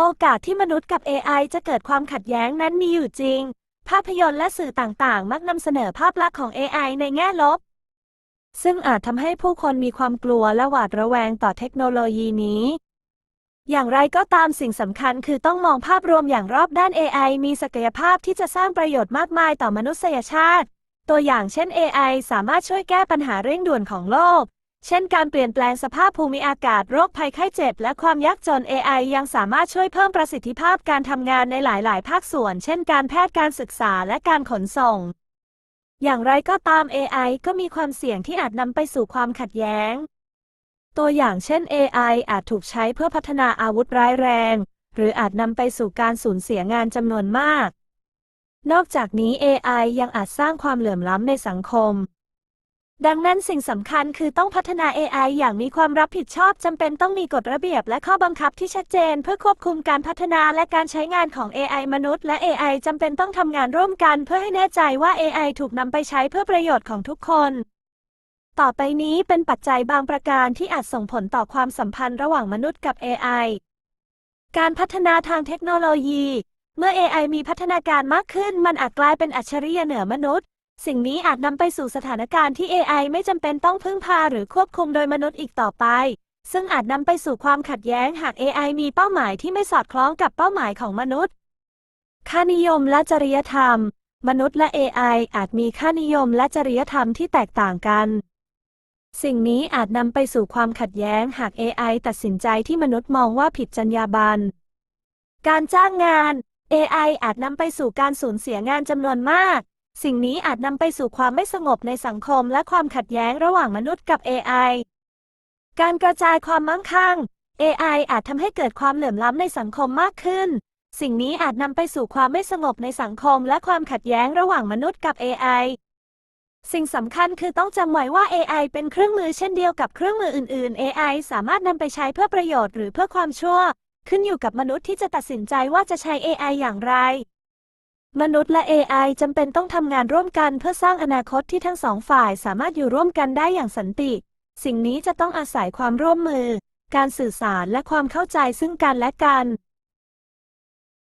โอกาสที่มนุษย์กับ AI จะเกิดความขัดแย้งนั้นมีอยู่จริง ภาพยนตร์และสื่อต่างๆ มักนำเสนอภาพลักษณ์ของ AI ในแง่ลบ ซึ่งอาจทำให้ผู้คนมีความกลัวและหวาดระแวงต่อเทคโนโลยีนี้ อย่างไรก็ตามสิ่งสำคัญคือต้องมองภาพรวมอย่างรอบด้าน AI มีศักยภาพที่จะสร้างประโยชน์มากมายต่อมนุษยชาติ ตัวอย่างเช่น AI สามารถช่วยแก้ปัญหาเร่งด่วนของโลก เช่นการเปลี่ยนแปลงสภาพภูมิอากาศโรคภัยไข้เจ็บ และความยากจน AI ยังสามารถช่วยเพิ่มประสิทธิภาพการทำงานในหลาย ๆ ภาคส่วน เช่นการแพทย์การศึกษาและการขนส่ง อย่างไรก็ตาม AI ก็มีความเสี่ยงที่อาจนำไปสู่ความขัดแย้ง ตัวอย่างเช่น AI อาจถูกใช้เพื่อพัฒนาอาวุธร้ายแรง หรืออาจนำไปสู่การสูญเสียงานจำนวนมาก นอกจากนี้ AI ยังอาจสร้างความเหลื่อมล้ำในสังคม ดังนั้นสิ่งสำคัญคือต้องพัฒนา AI อย่างมีความรับผิดชอบจำเป็นต้องมีกฎระเบียบและข้อบังคับที่ชัดเจน เพื่อควบคุมการพัฒนาและการใช้งานของ AI มนุษย์ และ AI จำเป็นต้องทำงานร่วมกันเพื่อให้แน่ใจว่า AI ถูกนำไปใช้เพื่อประโยชน์ของทุกคน ต่อไปนี้เป็นปัจจัยบางประการที่อาจส่งผลต่อความสัมพันธ์ระหว่างมนุษย์กับ AI การพัฒนาทางเทคโนโลยี เมื่อ AI มีพัฒนาการมากขึ้น มันอาจกลายเป็นอัจฉริยะเหนือมนุษย์ สิ่งนี้อาจนำไปสู่สถานการณ์ที่ AI ไม่จำเป็นต้องพึ่งพาหรือควบคุมโดยมนุษย์อีกต่อไป ซึ่งอาจนำไปสู่ความขัดแย้งหาก AI มีเป้าหมายที่ไม่สอดคล้องกับเป้าหมายของมนุษย์ ค่านิยมและจริยธรรม มนุษย์และ AI อาจมีค่านิยมและจริยธรรมที่แตกต่างกัน สิ่งนี้อาจนำไปสู่ความขัดแย้งหาก AI ตัดสินใจที่มนุษย์มองว่าผิดจรรยาบรรณ การจ้างงาน AI อาจนำไปสู่การสูญเสียงานจำนวนมาก สิ่งนี้อาจนำไปสู่ความไม่สงบในสังคมและความขัดแย้งระหว่างมนุษย์กับ AI การกระจายความมั่งคั่ง AI อาจทำให้เกิดความเหลื่อมล้ำในสังคมมากขึ้น สิ่งนี้อาจนำไปสู่ความไม่สงบในสังคมและความขัดแย้งระหว่างมนุษย์กับ AI สิ่งสำคัญคือต้องจำไว้ว่า AI เป็นเครื่องมือเช่นเดียวกับเครื่องมืออื่น ๆ AI สามารถนำไปใช้เพื่อประโยชน์หรือเพื่อความชั่ว ขึ้นอยู่กับมนุษย์ที่จะตัดสินใจว่าจะใช้ AI อย่างไร มนุษย์และ AI จำเป็นต้องทำงานร่วมกันเพื่อสร้างอนาคตที่ทั้งสองฝ่ายสามารถอยู่ร่วมกันได้อย่างสันติ สิ่งนี้จะต้องอาศัยความร่วมมือ การสื่อสารและความเข้าใจซึ่งกันและกัน